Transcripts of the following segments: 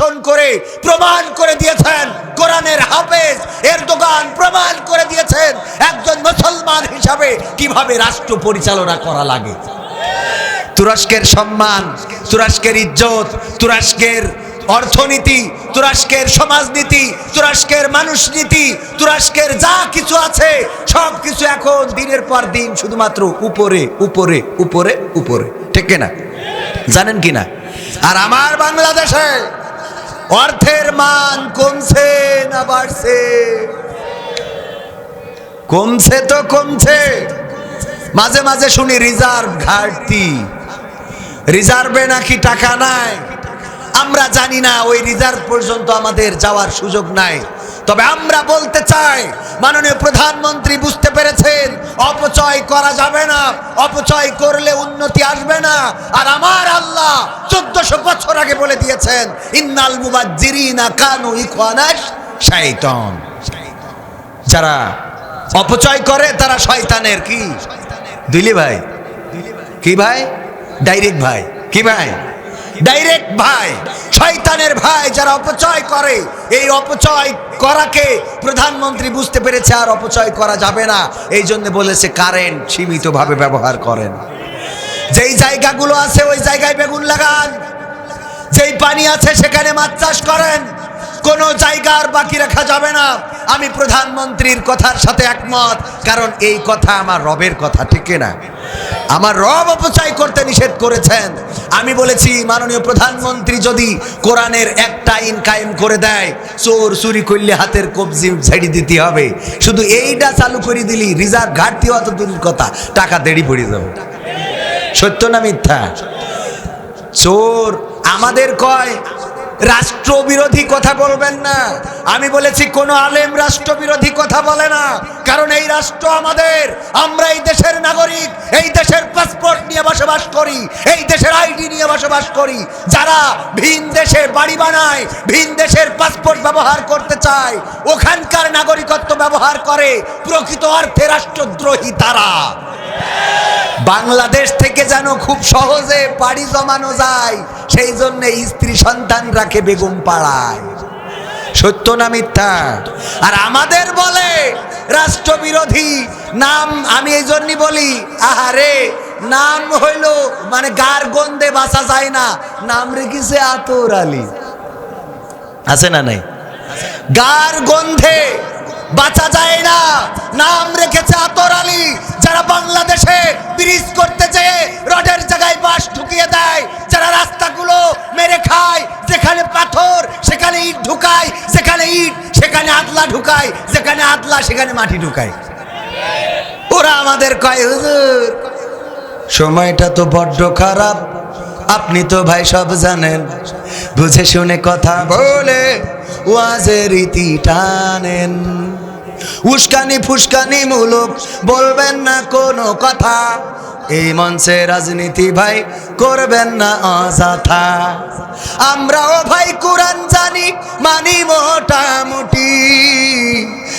ভাষণ করে প্রমাণ করে দিয়েছেন কোরআনের হাফেজ এর দোকান প্রমাণ করে দিয়েছেন একজন মুসলমান হিসাবে কীভাবে রাষ্ট্র পরিচালনা করা লাগে। তুরস্কের সম্মান, তুরস্কের ইজ্জত, তুরস্কের অর্থনীতি, তুরস্কের সমাজনীতি, তুরস্কের মানুষনীতি, তুরস্কের যা কিছু আছে, সব কিছু এখন দিনের পর দিন শুধুমাত্র উপরে উপরে উপরে উপরে। ঠিক কিনা? জানেন কিনা? আর আমার বাংলাদেশে অর্থের মান কমছে না বাড়ছে? কমছে তো কমছে। মাঝে মাঝে শুনি রিজার্ভ ঘাটতি। রিজার্ভে নাকি টাকা নাই? আমরা জানি না, ওই রিজার্ভ পর্যন্ত আমাদের যাওয়ার সুযোগ নাই। তবে আমরা বলতে চাই, মাননীয় প্রধানমন্ত্রী বুঝতে পেরেছেন, অপচয় করা যাবে না, অপচয় করলে উন্নতি আসবে না। আর আমার আল্লাহ চোদ্দশো বছর আগে বলে দিয়েছেন, ইন্নাল মুবাজ্জিরিনা কানু ইখওয়ানাশ শাইতান। যারা অপচয় করে, তারা শয়তানের কি? দিলি ভাই? কি ভাই? ডাইরেক্ট ভাই? কি ভাই? ডাইরেক্ট ভাই। শয়তানের ভাই যারা অপচয় করে, এই অপচয় করাকে প্রধানমন্ত্রী বুঝতে পেরেছে আর অপচয় করা যাবে না। এই জন্য বলেছে, কারেন্ট সীমিতভাবে ব্যবহার করেন যেই জায়গাগুলো আছে, ওই জায়গায় বেগুন লাগান। যেই পানি আছে, সেখানে মাছ চাষ করেন। কোনো জায়গা আর বাকি রাখা যাবে না। আমি প্রধানমন্ত্রীর কথার সাথে একমত, কারণ এই কথা আমার রবের কথা, ঠিক না আমার রব অপচয় করতে নিষেধ করেছেন। আমি বলেছি, মাননীয় প্রধানমন্ত্রী যদি কোরআনের একটা আইন কায়েম করে দেয়, চোর চুরি করলে হাতের কবজি ছেড়ে দিতে হবে। শুধু এইটা চালু করে দিলি রিজার্ভ ঘাটতি অত দূরের কথা। টাকা দেরি পড়ে যাবে। সত্য না মিথ্যা? চোর আমাদের কয় রাষ্ট্রবিরোধী কথা বলবেন না। আমি বলেছি, কোন আলেম রাষ্ট্রবিরোধী কথা বলে না। কারণ এই রাষ্ট্র আমাদের। আমরা এই দেশের নাগরিক। এই দেশের পাসপোর্ট নিয়ে বসবাস করি। এই দেশের আইডি নিয়ে বসবাস করি। যারা ভিন দেশে বাড়ি বানায়, ভিন দেশের পাসপোর্ট ব্যবহার করতে চায়, ওখানকার নাগরিকত্ব ব্যবহার করে, প্রকৃত অর্থে রাষ্ট্রদ্রোহী তারা। বাংলাদেশ থেকে যেন খুব সহজে পাড়ি জমানো যায়, সেই জন্য স্ত্রী সন্তান রাখে বেগম পাড়ায়। সত্য না মিথ্যা? আর আমাদের বলে রাষ্ট্রবিরোধী নাম আমি এই জন্যই বলি, আহারে, নাম হইল মানে গার গন্ধে বাসা যায় না, নাম রেখেছে আতর আলী। আছে না নাই? গার গন্ধে বাঁচা যায় না। নাম রেখেছে আতর আলী। যারা বাংলাদেশে ব্রিজ করতে চেয়ে রডের জায়গায় বাস ঢুকিয়ে দেয়, যারা রাস্তাগুলো মেরে খায়, যেখানে পাথর, সেখানে ইট ঢুকায় সেখানে ইট, সেখানে আদলা ঢুকায়, যেখানে আদলা, সেখানে মাটি ঢুকায়। ওরা আমাদের কয়, হুজুর, সময়টা তো বড্ড খারাপ। আপনি তো ভাই সব জানেন। বুঝে শুনে কথা বলে, ওয়াজের রীতি টানেন। উস্কানি ফুসকানি মূলক, বলবেন না কোনো কথা। এই মঞ্চে রাজনীতি ভাই করবেন না অযথা। আমরাও ভাই কোরআন জানি, মানি মোটামুটি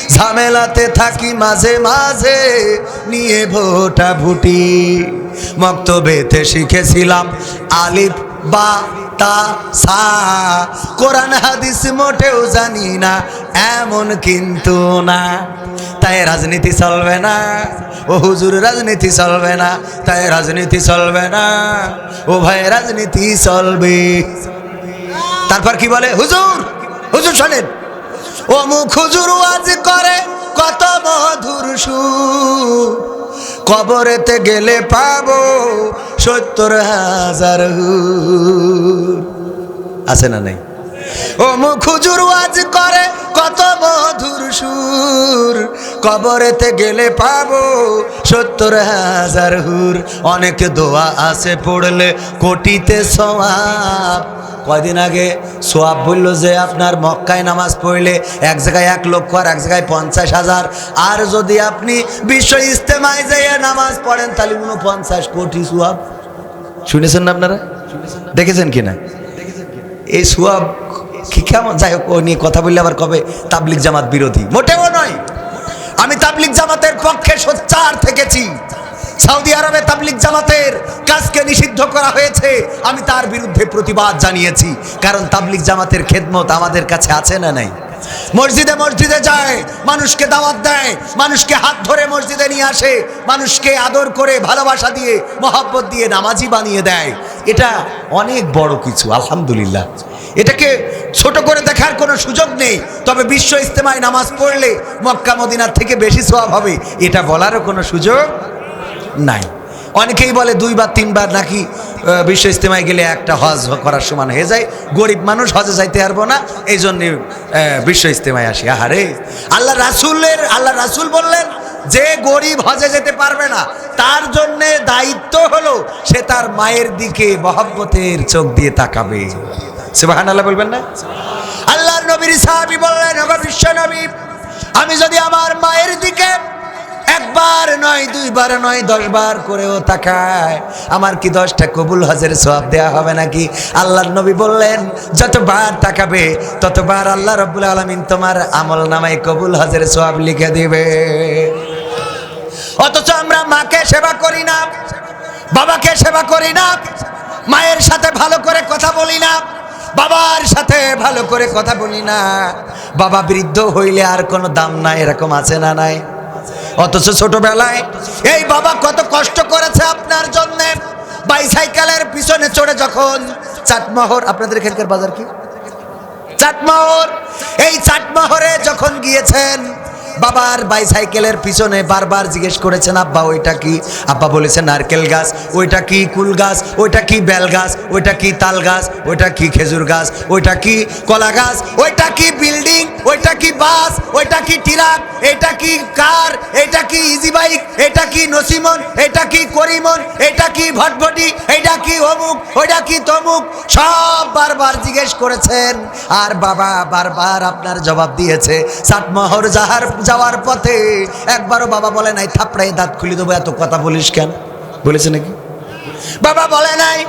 ঝামেলাতে থাকি মাঝে মাঝে, নিয়ে ভোটা ভুটি। মক্তবেতে শিখেছিলাম আলিফ বা তা সা। কোরআন, হাদিস মোটেও জানি না, এমন কিন্তু না। তাই রাজনীতি চলবে না। ও হুজুর, রাজনীতি চলবে না। তাই রাজনীতি চলবে না। ও ভাই, রাজনীতি চলবে। তারপর কি বলে? হুজুর হুজুর শোনেন। ও মুখ হুজুর ওয়াজ করে, কত মধুর সুর। কবরেতে গেলে পাবো সত্তর হাজার আছে না নাই? ও মুখ হুজুর ওয়াজ করে, কত মধুর সুর। কবরেতে গেলে পাবো সত্তর হাজার হুর। অনেক দোয়া আছে পড়লে কোটিতে সওয়াব। কয়দিন আগে সোয়াব বলল যে আপনার মক্কায় নামাজ পড়লে এক জায়গায় এক লক্ষ আর এক জায়গায় পঞ্চাশ হাজার। আর যদি আপনি বিশ্ব ইস্তেমায় যাইয়া নামাজ পড়েন, তাহলে কোনো পঞ্চাশ কোটি সোয়াব। শুনেছেন না আপনারা? দেখেছেন কিনা এই সোয়াব কি কেমন? যাই হোক, ও নিয়ে কথা বললে আবার কবে? তাবলিক জামাত বিরোধী। মোটেও নয়। আমি তাবলিক জামাতের পক্ষে সোচ্চার থেকেছি। সৌদি আরবে তাবলিক জামাতের কাজকে নিষিদ্ধ করা হয়েছে। আমি তার বিরুদ্ধে প্রতিবাদ জানিয়েছি। কারণ তাবলিক জামাতের খেদমত আমাদের কাছে আছে না নাই? মসজিদে মসজিদে যায়, মানুষকে দাওয়াত দেয়, মানুষকে হাত ধরে মসজিদে নিয়ে আসে, মানুষকে আদর করে, ভালোবাসা দিয়ে, মহাব্বত দিয়ে নামাজি বানিয়ে দেয়। এটা অনেক বড় কিছু, আলহামদুলিল্লাহ। এটাকে ছোট করে দেখার কোনো সুযোগ নেই। তবে বিশ্ব ইস্তেমায় নামাজ পড়লে মক্কা মদিনার থেকে বেশি সোয়াব হবে। এটা বলারও কোনো সুযোগ নাই। অনেকেই বলে দুইবার, তিনবার নাকি বিশ্ব ইস্তেমায় গেলে একটা হজ করার সমান হয়ে যায়। গরিব মানুষ হজে যাইতে পারব না এই জন্যে বিশ্ব ইস্তেমায় আসি। আহারে, আল্লাহ রাসুলের, আল্লাহ রাসুল বললেন, যে গরিব হজে যেতে পারবে না, তার জন্যে দায়িত্ব হলো, সে তার মায়ের দিকে মহব্বতের চোখ দিয়ে তাকাবে। সুবাহান আল্লাহ বলবেন না? আল্লাহর নবীর সাহাবি বললেন বিশ্ব নবী, আমি যদি আমার মায়ের দিকে একবার নয়, দুইবার নয় দশ বার করেও তাকায়। আমার কি দশটা কবুল হজের সব দেয়া হবে নাকি? আল্লাহর নবী বললেন, যতবার তাকাবে, ততবার আল্লাহ রব্বুল আলমিন তোমার আমল নামায় কবুল হজের সব লিখে দিবে। অথচ আমরা মাকে সেবা করি না, বাবাকে সেবা করি না, মায়ের সাথে ভালো করে কথা বলি না, বাবার সাথে ভালো করে কথা বলি না। বাবা বৃদ্ধ হইলে আর কোনো দাম নাই, এরকম আছে না নাই? অথচ ছোটবেলায় এই বাবা কত কষ্ট করেছে আপনার জন্যে। বাইসাইকেলের পিছনে চড়ে যখন চাটমাহর, আপনাদের এখানকার বাজার কি? চাটমাহর। এই চাটমাহরে যখন গিয়েছেন বাবার বাইসাইকেলের পিছনে বারবার জিজ্ঞেস করেছেন, আব্বা, ওইটা কি? আব্বা বলেছে নারকেল গাছ। ওইটা কি কুল গাছ? ওইটা কি বেল গাছ? ওইটা কি তাল গাছ? ওইটা কি খেজুর গাছ? ওইটা কি কলা গাছ? ওইটা কি বিল্ডিং? ওইটা কি বাস? ওইটা কি ট্রাক? এটা কি কার? এটা কি ইজি বাইক? এটা কি নসিমন? এটা কি করিমন? এটা কি ভটভটি? এটা কি অমুক? ওইটা কি তমুক? সব বারবার জিজ্ঞেস করেছেন। আর বাবা বারবার আপনার জবাব দিয়েছে সাতমহর যাহার যাওয়ার পথে একবারও বাবা বলে নাই থাপড়াই দাঁত খুলে দেবো, এত কথা বলিস কেন? বলেছে নাকি? বাবা বলে নাই,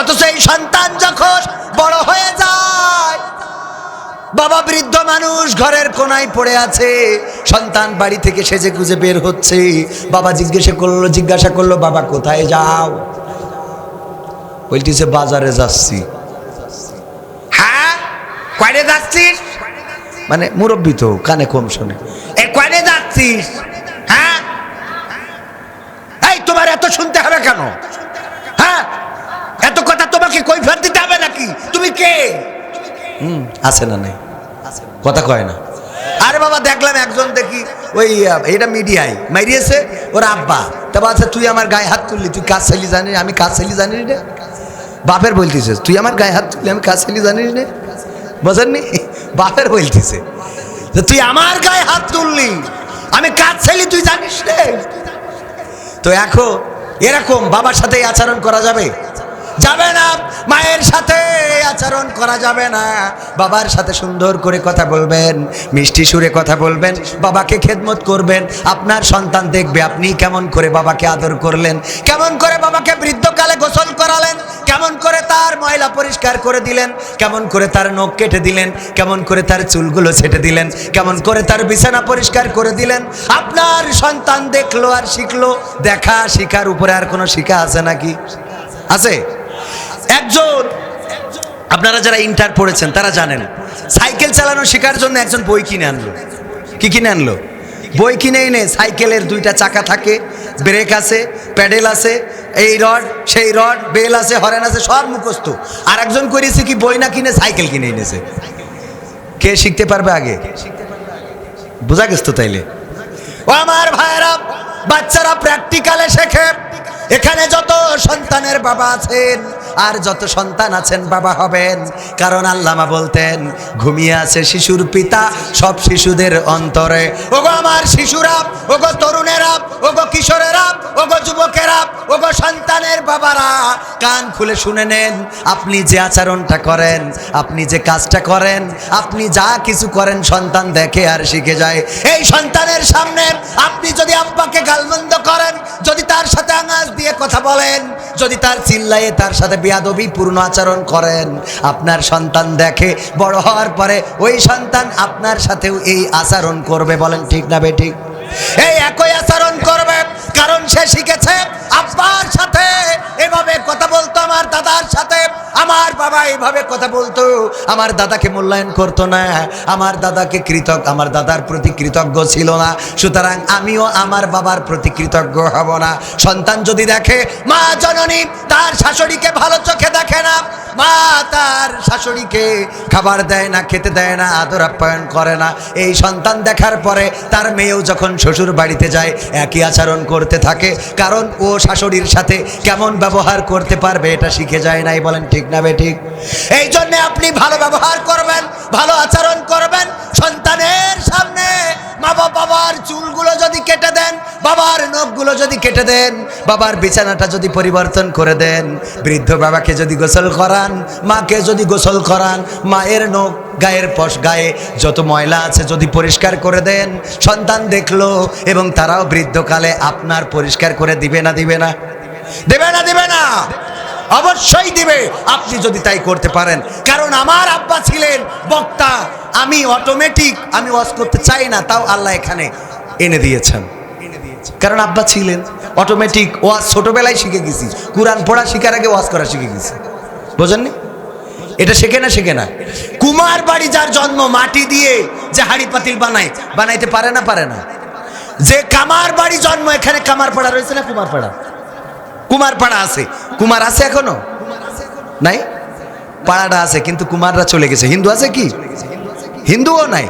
অথচ এই সন্তান যখন বড় হয়ে যায়, বাবা বৃদ্ধ মানুষ ঘরের কোনায় পড়ে আছে, সন্তান বাড়ি থেকে সেজে গুজে বের হচ্ছে, বাবা জিজ্ঞাসা করল জিজ্ঞাসা করল, বাবা কোথায় যাও? বলতেছে, বাজারে যাচ্ছি। হ্যাঁ? কয়রে যাচ্ছিস? মানে মুরব্বী তো, কানে কম শোনে। যাচ্ছিস হ্যাঁ? এই, তোমার এত শুনতে হবে কেন? হ্যাঁ? এত কথা তোমাকে কৈফিয়ত দিতে হবে নাকি? তুমি কে? আছে না নাই। কথা কয় না। আরে বাবা, দেখলাম একজন দেখি ওই এটা মিডিয়ায়। ওর আব্বা। তা বলছে, তুই আমার গায়ে হাত তুললি, তুই কাজ চাইলি জানিস? আমি কাজ চাইলি জানিস না বাপের বলতিছে, তুই আমার গায়ে হাত তুললি, আমি কাজ চাইলি জানিস রে? বোঝেননি? বাপের বলতিছে তুই আমার গায়ে হাত তুললি আমি কাজ ছেলে তুই জানিস রে? তো এখন এরকম বাবার সাথে আচরণ করা যাবে? যাবে না, মায়ের সাথে আচরণ করা যাবে না। বাবার সাথে সুন্দর করে কথা বলবেন, মিষ্টি সুরে কথা বলবেন, বাবাকে খেদমত করবেন। আপনার সন্তান দেখবে আপনি কেমন করে বাবাকে আদর করলেন, কেমন করে বাবাকে বৃদ্ধকালে গোসল করালেন, কেমন করে তার ময়লা পরিষ্কার করে দিলেন, কেমন করে তার নখ কেটে দিলেন, কেমন করে তার চুলগুলো ছেটে দিলেন, কেমন করে তার বিছানা পরিষ্কার করে দিলেন। আপনার সন্তান দেখল আর শিখলো, দেখা শিখার উপরে আর কোনো শিখা আছে নাকি? আছে? একজন, আপনারা যারা ইন্টার পড়েছেন, তারা জানেন, সাইকেল চালানো শেখার জন্য একজন বই কিনে আনলো। কি কিনে আনলো? বই কিনে এনে সাইকেলের দুইটা চাকা থাকে, ব্রেক আছে, প্যাডেল আছে, এই রড, সেই রড, বেল আছে, হরেন আছে, সব মুখস্থ। আর একজন করেছে কি, বই না কিনে সাইকেল কিনে এনেছে কে শিখতে পারবে আগে? বোঝা গেছ তো তাইলে? ও আমার ভাইরা বাচ্চারা প্র্যাকটিক্যালে শেখে। এখানে যত সন্তানের বাবা আছেন আর যত সন্তান আছেন বাবা হবেন। কারণ আল্লামা বলতেন, ঘুমিয়ে আছে শিশুর পিতা, সব শিশুদের অন্তরে। ওগো আমার শিশুরা, ওগো তরুণেরা, ওগো কিশোরেরা, ওগো যুবকেরা, ওগো সন্তানের বাবারা, কান খুলে শুনে নেন, আপনি যে আচরণটা করেন, আপনি যে কাজটা করেন, আপনি যা কিছু করেন সন্তান দেখে আর শিখে যায়। এই সন্তানের সামনে আপনি যদি আব্বাকে গালমন্দ করেন, যদি তার সাথে আঙাজ দিয়ে কথা বলেন, যদি তার চিল্লায়ে তার সাথে বেয়াদবি পূর্ণ আচরণ করেন। আপনার সন্তান দেখে বড় হওয়ার পরে ওই সন্তান আপনার সাথেও এই আচরণ করবে বলেন ঠিক না বে ঠিক? এই একই আচরণ করবে, কারণ সে শিখেছে আব্বার সাথে। এভাবে কথা বলতো আমার দাদার সাথে। আমার বাবা এইভাবে কথা বলতো, আমার দাদাকে মূল্যায়ন করতো না, আমার দাদাকে কৃতজ্ঞ, আমার দাদার প্রতি কৃতজ্ঞ ছিল না, সুতরাং আমিও আমার বাবার প্রতি কৃতজ্ঞ হব না। সন্তান যদি দেখে, মা জননী তার শাশুড়িকে ভালো চোখে দেখে না, মা তার শাশুড়িকে খাবার দেয় না, খেতে দেয় না, আদর আপ্যায়ন করে না, এই সন্তান দেখার পরে তার মেয়েও যখন শ্বশুর বাড়িতে যায়, একই আচরণ করতে থাকে, কারণ ও শাশুড়ির সাথে কেমন ব্যবহার করতে পারবে এটা শিখে যায় নাই, বলেন ঠিক না। বে ঠিক। এই জন্য আপনি ভালো ব্যবহার করবেন, ভালো আচরণ করবেন সন্তানের সামনে। মা বাবা বাবার চুলগুলো যদি কেটে দেন, বাবার নখগুলো যদি কেটে দেন, বাবার বিছানাটা যদি পরিবর্তন করে দেন, বৃদ্ধ বাবাকে যদি গোসল করান, মাকে যদি গোসল করান, মায়ের নখ, গায়ের পশ, গায়ে যত ময়লা আছে যদি পরিষ্কার করে দেন, সন্তান দেখল এবং তারাও বৃদ্ধকালে আপনার পরিষ্কার করে দিবে না দিবে না? দেবে না, দিবে না? অবশ্যই দিবে। আপনি যদি তাই করতে পারেন। কারণ আমার আব্বা ছিলেন বক্তা। আমি অটোমেটিক আমি ওয়াজ করতে চাই না, তাও আল্লাহ এখানে এনে দিয়েছেন। কারণ আব্বা ছিলেন অটোমেটিক ওয়াজ ছোটবেলায় শিখে গেছি। কোরআন পড়া শিখার আগে ওয়াজ করা শিখে গেছি। বোঝেননি? এটা শেখে না শেখে না। কুমার বাড়ি যার জন্ম মাটি দিয়ে যে হাড়ি পাতিল বানায়, বানাইতে পারে না পারে না। যে কামার বাড়ি জন্ম, এখানে কামার পাড়া রয়েছে না কুমার পাড়া? কুমার পাড়া আছে। কুমার আছে এখনও? নাই? পাড়াটা আছে, কিন্তু কুমাররা চলে গেছে। হিন্দু আছে কি? হিন্দুও নাই।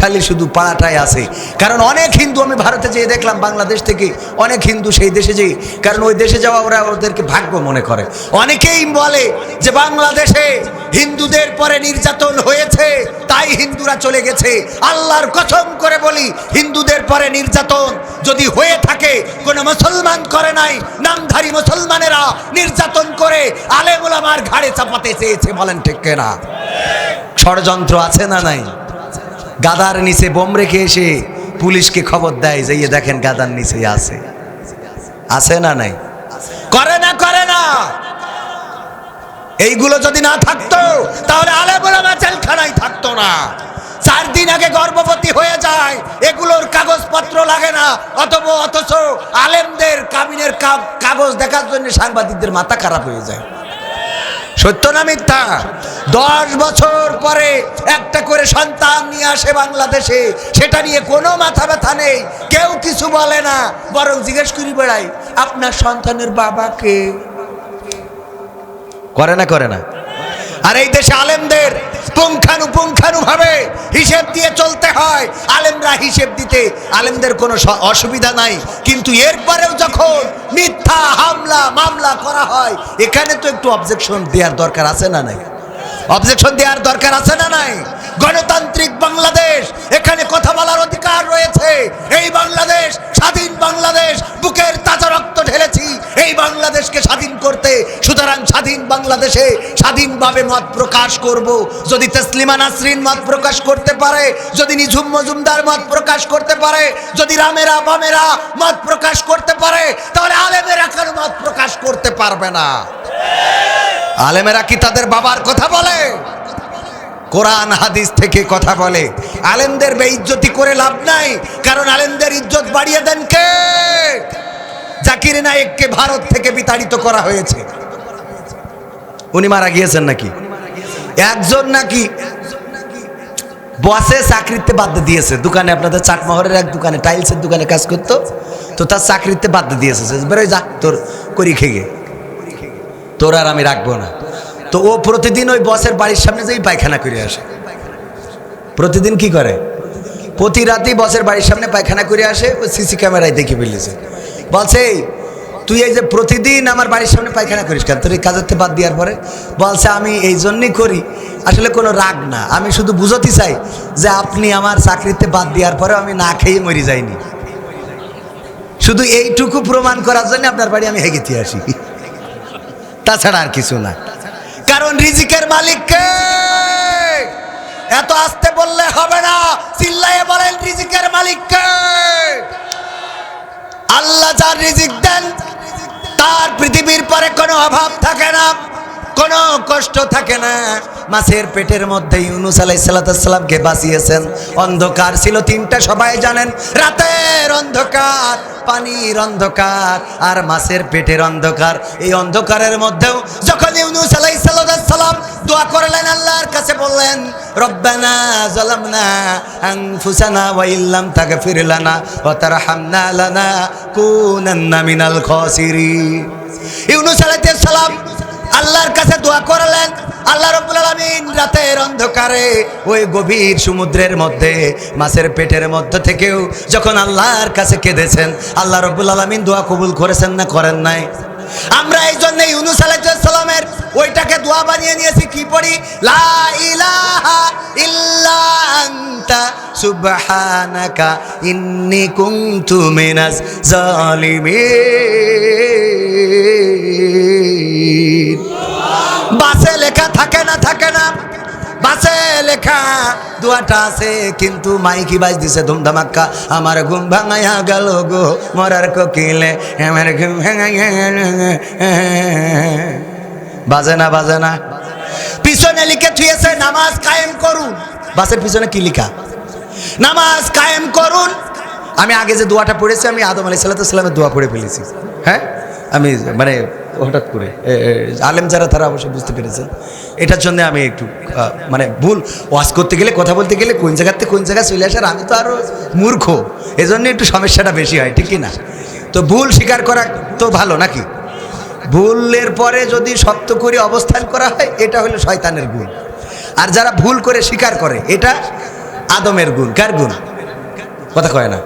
খালি শুধু পাড়াটাই আছে। কারণ অনেক হিন্দু আমি ভারতে যেয়ে দেখলাম, বাংলাদেশ থেকে অনেক হিন্দু সেই দেশে যেয়ে। কারণ ওই দেশে যাওয়া ওরা ওদেরকে ভাগ্য মনে করে। অনেকেই বলে যে বাংলাদেশে হিন্দুদের পরে নির্যাতন হয়েছে, তাই হিন্দুরা চলে গেছে। আল্লাহর কথম করে বলি, হিন্দুদের পরে নির্যাতন যদি হয়ে থাকে, কোনো মুসলমান করে নাই, নামধারী মুসলমানেরা নির্যাতন করে আলেমুলামার ঘাড়ে চাপাতে চেয়েছে বলেন ঠিক কেনা? ষড়যন্ত্র আছে না নাই? গাদার নিচে বোম রেখে এসে পুলিশকে খবর দেয় যে দেখেন গাদার নিচে আছে। আছে না নাই? করে না করে না। এইগুলো যদি না থাকতো, তাহলে আলেমুলামা জেলখানায় থাকতো না। চার দিন আগে গর্ভবতী হয়ে যায়, এগুলোর কাগজপত্র লাগে না। অথব, অথচ আলেমদের কাবিনের কাগজ দেখার জন্য সাংবাদিকদের মাথা খারাপ হয়ে যায়। সত্য না মিথ্যা? দশ বছর পরে একটা করে সন্তান নিয়ে আসে বাংলাদেশে, সেটা নিয়ে কোনো মাথা ব্যথা নেই, কেউ কিছু বলে না, বরং জিজ্ঞেস করি বেড়াই, আপনার সন্তানের বাবাকে করে না করে না। আর এই দেশে আলেমদের পুঙ্খানু পুঙ্খানু ভাবে হিসেব দিয়ে চলতে হয়। আলেমরা হিসেব দিতে আলেমদের কোনো অসুবিধা নাই। কিন্তু এরপরেও যখন মিথ্যা হামলা, মামলা করা হয়, এখানে তো একটু অবজেকশন দেওয়ার দরকার আছে না নাই? অবজেকশন দেওয়ার দরকার আছে না নাই? গণতান্ত্রিক বাংলাদেশ, এখানে কথা বলার অধিকার রয়েছে। এই বাংলাদেশ, স্বাধীন বাংলাদেশ, বুকের তাজা রক্ত ঢেলেছি। এই বাংলাদেশকে স্বাধীন করতে, সুতরাং স্বাধীন বাংলাদেশে স্বাধীনভাবে মত প্রকাশ করব। যদি তসলিমা নাসরিন মত প্রকাশ করতে পারে, যদি নিঝুম মজুমদার মত প্রকাশ করতে পারে, যদি রামেরা বামেরা মত প্রকাশ করতে পারে, তাহলে আলেমেরা কেন মত প্রকাশ করতে পারবে না? আলেমেরা কি তাদের বাবার কথা বলে? কোরআন, হাদিস থেকে কথা বলে। আলেমদের বেইজ্জতি করে লাভ নাই, কারণ আলেমদের ইজ্জত বাড়িয়ে দেন কে? জাকির নায়েককে ভারত থেকে বিতাড়িত করা হয়েছে। উনি মারা গিয়েছেন নাকি? একজন নাকি? বসে চাকরিতে বাদ দিয়েছে। দোকানে আপনাদের চাটমহরের এক দোকানে, টাইলসের দোকানে কাজ করতো, তো তার চাকরিতে বাদ দিয়েছে। বেরোয় যা, তোর করি খেয়ে তোর আর আমি রাখব না। তো ও প্রতিদিন ওই বসের বাড়ির সামনে যেই পায়খানা করে আসে। প্রতিদিন কি করে? প্রতি রাতেই বসের বাড়ির সামনে পায়খানা করে আসে, ও সিসি ক্যামেরায় দেখে ফেলেছে। বলছে তুই এই যে প্রতিদিন আমার বাড়ির সামনে পায়খানা করিস কেন? তোর এই কাজের বাদ দেওয়ার পরে? বলছে, আমি এই জন্যই করি। আসলে কোনো রাগ না। আমি শুধু বুঝতে চাই যে আপনি আমার চাকরিতে বাদ দেওয়ার পরে আমি না খেয়ে মরি যাইনি। শুধু এইটুকু প্রমাণ করার জন্য আপনার বাড়ি আমি হেগেতে আসি। তাছাড়া আর কিছু না। কারণ রিজিকের মালিককে এত আসতে বললে হবে না। চিল্লাইয়ে বলেন, রিজিকের মালিককে আল্লাহ যার রিজিক দেন, তার পৃথিবীর পরে কোনো অভাব থাকে না। কোনো কষ্ট থাকে না। মাছের পেটের মধ্যে ইউনুস আলাইসাল্লামকে বাঁচিয়েছেন। অন্ধকার ছিল তিনটা, সবাই জানেন। রাতের অন্ধকার, পানির অন্ধকার, আর মাছের পেটের অন্ধকার। এই অন্ধকারের মধ্যেও যখন ইউনুস আলাইসাল্লাম দোয়া করলেন, আল্লাহর কাছে বললেন, রব্বানা জালামনা আনফুসানা ওয়া ইল্লাম তাগফির লানা ওয়া তারহামনা লানা কুনান্না মিনাল খাসিরিন. ইউনুস আলাইহিস সালাম আল্লাহর কাছে দোয়া করলেন, আল্লাহ রব্বুল আলামিন রাতের অন্ধকারে ওই গভীর সমুদ্রের মধ্যে, মাছের পেটের মধ্যে থেকেও যখন আল্লাহর কাছে কেঁদেছেন, আল্লাহ রব্বুল আলামিন দোয়া কবুল করেছেন না করেন নাই? আমরা এই জন্য ইউনুস আলাইহিসসালামের ওইটাকে দোয়া বানিয়ে নিয়েছি, কি পড়ি? লা ইলাহা ইল্লা আনতা সুবহানাকা ইন্নী কুনতু মিনাজ জালিমিন। বাসে লেখা থাকে না থাকে না। বাসে লেখা দুয়াটা আছে, কিন্তু মাইকি বাজ দিছে ধুমধামাক্কা। আমার ঘুম ভাঙাইয়া গেল গো, মরার কোকিলে। আমার ঘুম ভাঙাইয়া গেল। বাজে না বাজে না। পিছনে লিখে থুয়েছে নামাজ কায়েম করুন। বাসের পিছনে কি লিখা? নামাজ কায়েম করুন। আমি আগে যে দোয়াটা পড়েছি, আমি আদম আলি সাল্লামের দোয়া পড়ে ফেলেছি। হ্যাঁ? আমি মানে হঠাৎ করে। আলেম যারা, তারা অবশ্যই বুঝতে পেরেছেন। এটার জন্য আমি একটু মানে ভুল ওয়াজ করতে গেলে, কথা বলতে গেলে কোন জায়গাতে কোন জায়গায় চলে আসার আমি তো আরও মূর্খ। এজন্য একটু সমস্যাটা বেশি হয়, ঠিক না? তো ভুল স্বীকার করা তো ভালো নাকি? ভুলের পরে যদি শক্ত করে অবস্থান করা হয়, এটা হলো শয়তানের গুণ। আর যারা ভুল করে স্বীকার করে, এটা আদমের গুণ। কার গুণ? কথা কয় না।